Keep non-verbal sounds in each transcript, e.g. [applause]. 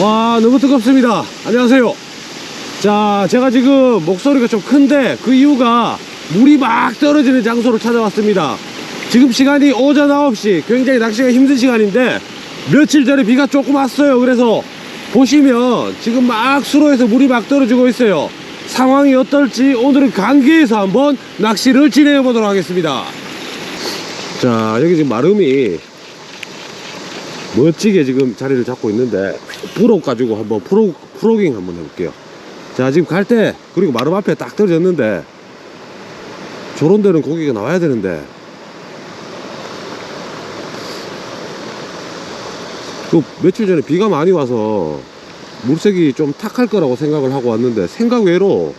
와 너무 뜨겁습니다. 안녕하세요. 자 제가 지금 목소리가 좀 큰데 그 이유가 물이 막 떨어지는 장소로 찾아왔습니다. 지금 시간이 오전 9시. 굉장히 낚시가 힘든 시간인데 며칠 전에 비가 조금 왔어요. 그래서 보시면 지금 막 수로에서 물이 막 떨어지고 있어요. 상황이 어떨지 오늘은 강계에서 한번 낚시를 진행해 보도록 하겠습니다. 자 여기 지금 마름이 멋지게 지금 자리를 잡고 있는데 프로 가지고 한번 프로 프로깅 한번 해볼게요. 자 지금 갈 때 그리고 마름 앞에 딱 떨어졌는데 저런 데는 고기가 나와야 되는데 그 며칠 전에 비가 많이 와서 물색이 좀 탁할 거라고 생각을 하고 왔는데 생각 외로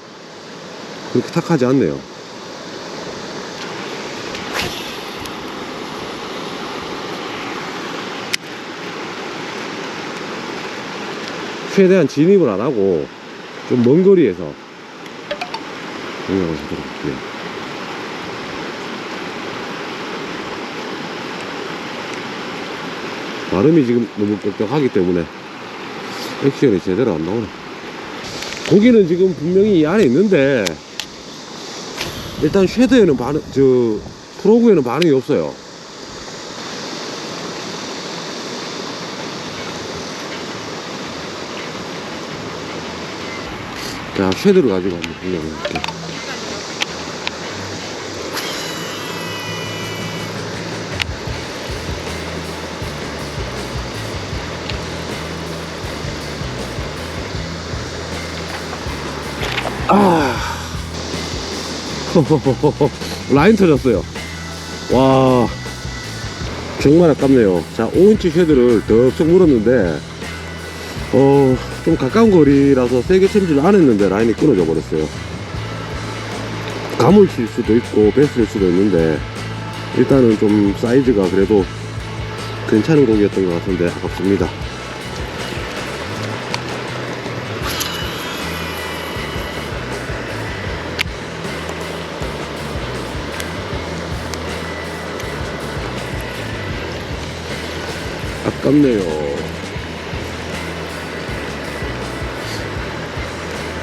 그렇게 탁하지 않네요. 최대한 진입을 안 하고 좀 먼 거리에서 공략을 하도록 할게요. 발음이 지금 너무 뻑뻑하기 때문에 액션이 제대로 안 나오네. 고기는 지금 분명히 이 안에 있는데 일단 쉐드에는 반응, 저 프로그에는 반응이 없어요. 자, 쉐드를 가지고 한번 해볼게요. 아. [laughs] 라인 터졌어요. 와. 정말 아깝네요. 자, 5인치 쉐드를 덕석 물었는데, 어, 좀 가까운 거리라서 세게 챔질을 안 했는데 라인이 끊어져 버렸어요. 감을 칠 수도 있고, 베스를 수도 있는데, 일단은 좀 사이즈가 그래도 괜찮은 고기였던 것 같은데, 아깝습니다. 아깝네요.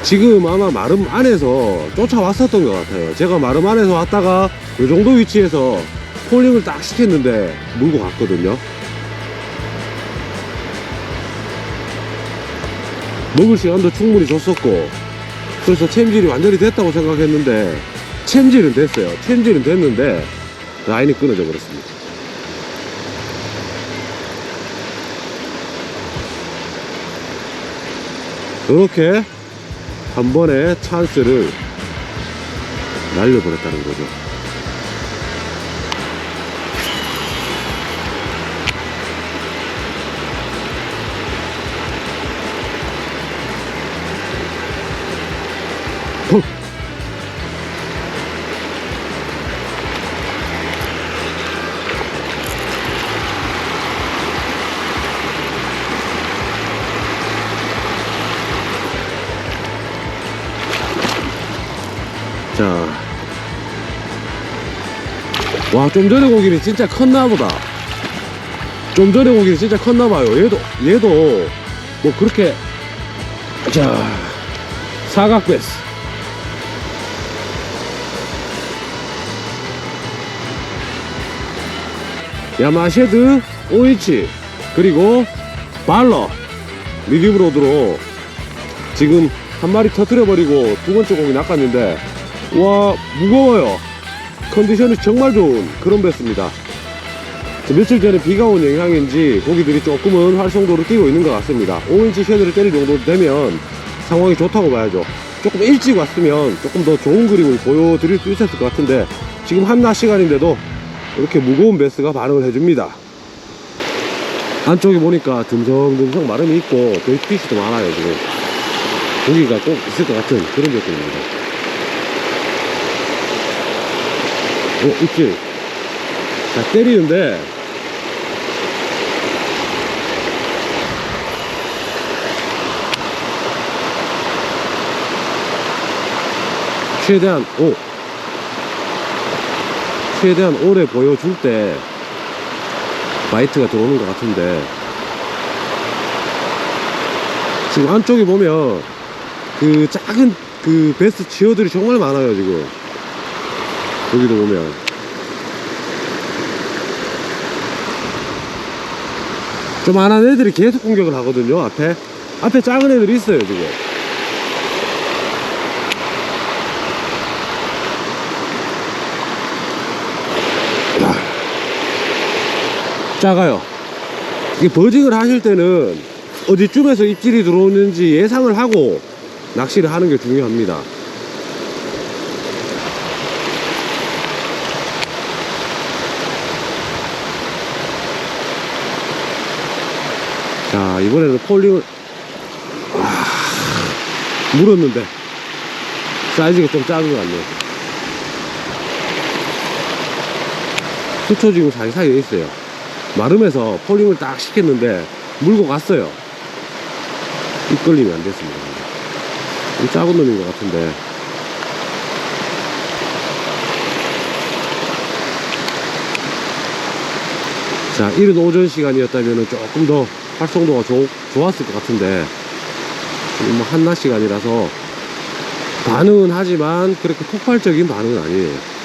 지금 아마 마름 안에서 쫓아왔었던 것 같아요. 제가 마름 안에서 왔다가 이 정도 위치에서 폴링을 딱 시켰는데 물고 갔거든요. 먹을 시간도 충분히 줬었고 그래서 챔질이 완전히 됐다고 생각했는데 챔질은 됐어요. 챔질은 됐는데 라인이 끊어져 버렸습니다. 그렇게 한 번에 찬스를 날려버렸다는 거죠. 헉! 와, 좀 전에 고기는 진짜 컸나 보다. 좀 전에 고기는 진짜 컸나 봐요. 얘도, 얘도, 뭐 그렇게, 자, 사각 베스. 야마쉐드 5인치, 그리고 발러, 미디움 로드로 지금 한 마리 터트려 버리고 두 번째 공이 낚았는데 와 무거워요 컨디션이 정말 좋은 그런 배스입니다. 자, 며칠 전에 비가 온 영향인지 고기들이 조금은 활성도를 띄고 있는 것 같습니다. 5인치 쉐드를 때릴 정도 되면 상황이 좋다고 봐야죠. 조금 일찍 왔으면 조금 더 좋은 그림을 보여드릴 수 있었을 것 같은데 지금 한낮 시간인데도 이렇게 무거운 배스가 반응을 해줍니다. 안쪽에 보니까 듬성듬성 마름이 있고 베이피쉬도 많아요 지금. 고기가 꼭 있을 것 같은 그런 느낌입니다. 어, 입질. 자, 때리는데, 최대한, 오. 최대한 오래 보여줄 때, 바이트가 들어오는 것 같은데, 지금 안쪽에 보면 그 작은 그 베스트 치어들이 정말 많아요 지금 여기도 보면. 좀 안한 애들이 계속 공격을 하거든요 앞에. 앞에 작은 애들이 있어요 지금. 작아요. 이게 버징을 하실 때는 어디쯤에서 입질이 들어오는지 예상을 하고 낚시를 하는 게 중요합니다 자 이번에는 폴링을 아, 물었는데 사이즈가 좀 작은 것 같네요. 수초 지금 사이사이에 있어요. 마름에서 폴링을 딱 시켰는데 물고 갔어요. 이끌림이 안 됐습니다. 이 작은 놈인 것 같은데 자 이른 오전 시간이었다면 조금 더 활성도가 좋, 좋았을 것 같은데 뭐 한낮 시간이라서 반응은 하지만 그렇게 폭발적인 반응은 아니에요.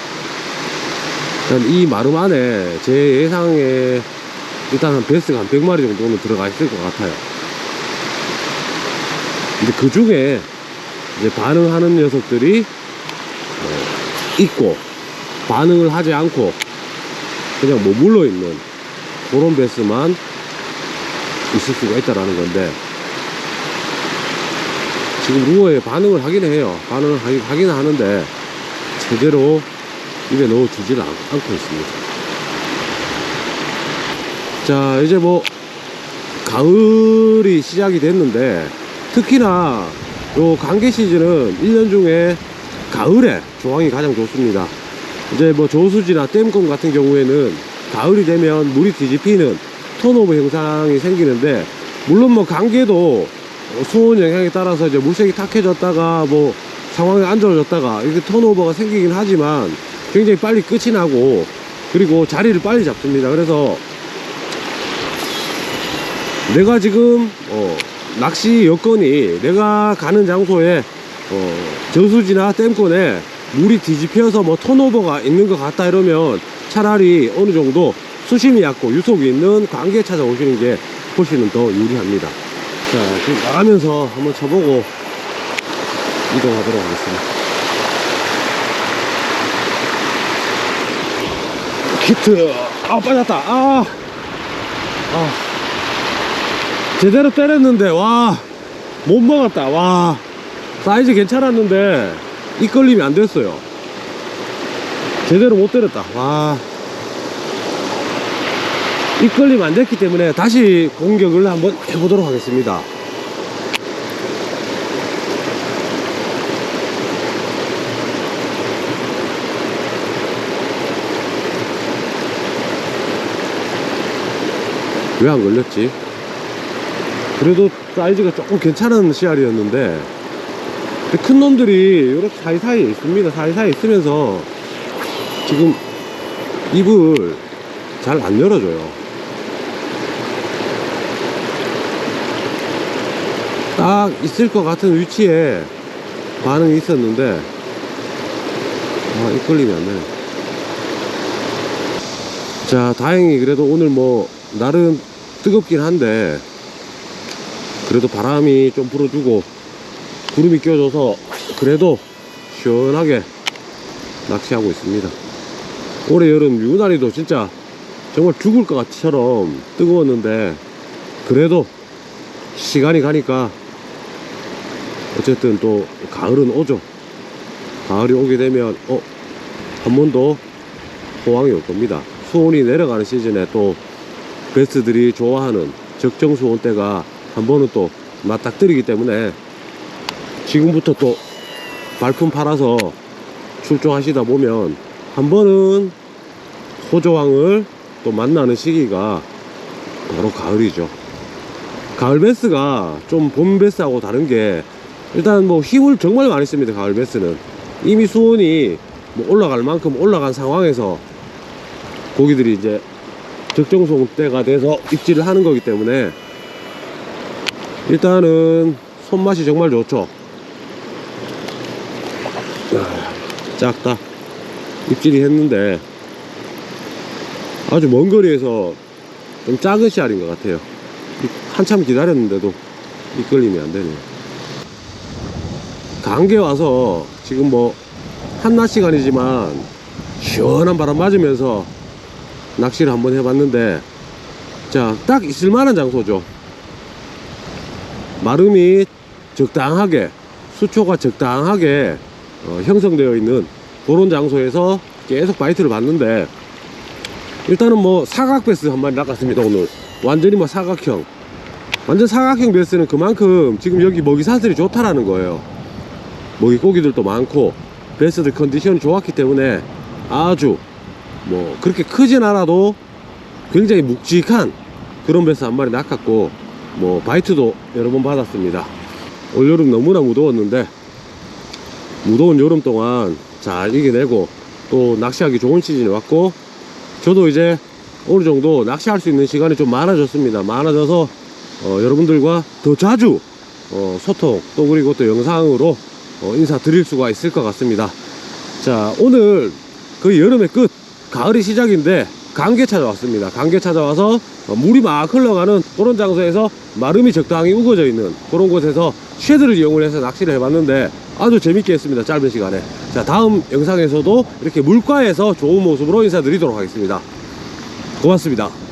이 마름 안에 제 예상에 일단 한 베스가 한 100마리 정도는 들어가 있을 것 같아요. 근데 그 중에 이제 반응하는 녀석들이 어, 있고 반응을 하지 않고 그냥 머물러 있는 그런 베스만 있을 수가 있다라는 건데 지금 루어에 반응을 하긴 해요. 반응을 하긴, 하긴 하는데 제대로 입에 넣어주질 않, 않고 있습니다. 자 이제 뭐 가을이 시작이 됐는데 특히나 요 관계 시즌은 1년 중에 가을에 조항이 가장 좋습니다. 이제 뭐 조수지나 댐금 같은 경우에는 가을이 되면 물이 뒤집히는 턴오버 현상이 생기는데 물론 뭐 관계도 수온 영향에 따라서 이제 물색이 탁해졌다가 뭐 상황이 안 좋아졌다가 이렇게 턴오버가 생기긴 하지만 굉장히 빨리 끝이 나고 그리고 자리를 빨리 잡습니다. 그래서 내가 지금 어, 낚시 여건이 내가 가는 장소에 어, 저수지나 댐권에 물이 뒤집혀서 뭐 턴오버가 있는 것 같다 이러면 차라리 어느 정도 수심이 얕고 유속이 있는 관계에 찾아오시는 게 훨씬 더 유리합니다. 자, 지금 나가면서 한번 쳐보고 이동하도록 하겠습니다. 히트! 아, 빠졌다! 아! 아. 제대로 때렸는데, 와! 못 먹었다, 와! 사이즈 괜찮았는데, 이끌림이 안 됐어요. 제대로 못 때렸다, 와. 이끌림 안 됐기 때문에 다시 공격을 한번 해보도록 하겠습니다. 왜 안 걸렸지? 그래도 사이즈가 조금 괜찮은 씨알이었는데 큰 놈들이 이렇게 사이사이에 있습니다. 사이사이에 있으면서 지금 입을 잘 안 열어줘요. 딱 있을 것 같은 위치에 반응이 있었는데 아 이끌림이 안 되네 자 다행히 그래도 오늘 뭐 나름 뜨겁긴 한데 그래도 바람이 좀 불어주고 구름이 껴줘서 그래도 시원하게 낚시하고 있습니다 올해 여름 유난히도 진짜 정말 죽을 것 같처럼 뜨거웠는데 그래도 시간이 가니까 어쨌든 또 가을은 오죠. 가을이 오게 되면 어 한 번 더 호황이 올 겁니다. 수온이 내려가는 시즌에 또 베스들이 좋아하는 적정 수온 때가 한 번은 또 맞닥뜨리기 때문에 지금부터 또 발품 팔아서 출조하시다 보면 한 번은 호조왕을 또 만나는 시기가 바로 가을이죠. 가을 베스가 좀 봄 베스하고 다른 게 일단 뭐 힘을 정말 많이 씁니다. 가을 베스는 이미 수온이 뭐 올라갈 만큼 올라간 상황에서 고기들이 이제 적정 수온 때가 돼서 입질을 하는 거기 때문에 일단은 손맛이 정말 좋죠. 아, 작다. 입질이 했는데 아주 먼 거리에서 좀 작은 씨알인 것 같아요. 이- 한참 기다렸는데도 이끌림이 안 되네요. 강계 와서 지금 뭐 한낮 시간이지만 시원한 바람 맞으면서 낚시를 한번 해봤는데 자 딱 있을만한 장소죠. 마름이 적당하게 수초가 적당하게 어, 형성되어 있는 그런 장소에서 계속 바이트를 봤는데 일단은 뭐 사각 베스 한 마리 낚았습니다 오늘. 완전히 뭐 사각형. 완전 사각형 베스는 그만큼 지금 여기 먹이 사슬이 좋다라는 거예요. 먹이 고기들도 많고 베스들 컨디션이 좋았기 때문에 아주 뭐 그렇게 크진 않아도 굉장히 묵직한 그런 베스 한 마리 낚았고 뭐 바이트도 여러 번 받았습니다. 올여름 너무나 무더웠는데 무더운 여름 동안 잘 이겨내고 또 낚시하기 좋은 시즌이 왔고 저도 이제 어느 정도 낚시할 수 있는 시간이 좀 많아졌습니다. 많아져서 어, 여러분들과 더 자주 어, 소통 또 그리고 또 영상으로 어, 인사드릴 수가 있을 것 같습니다. 자 오늘 거의 여름의 끝 가을이 시작인데 강계 찾아왔습니다. 강계 찾아와서 어, 물이 막 흘러가는 그런 장소에서 마름이 적당히 우거져 있는 그런 곳에서 쉐드를 이용을 해서 낚시를 해봤는데 아주 재밌게 했습니다 짧은 시간에. 자 다음 영상에서도 이렇게 물가에서 좋은 모습으로 인사드리도록 하겠습니다. 고맙습니다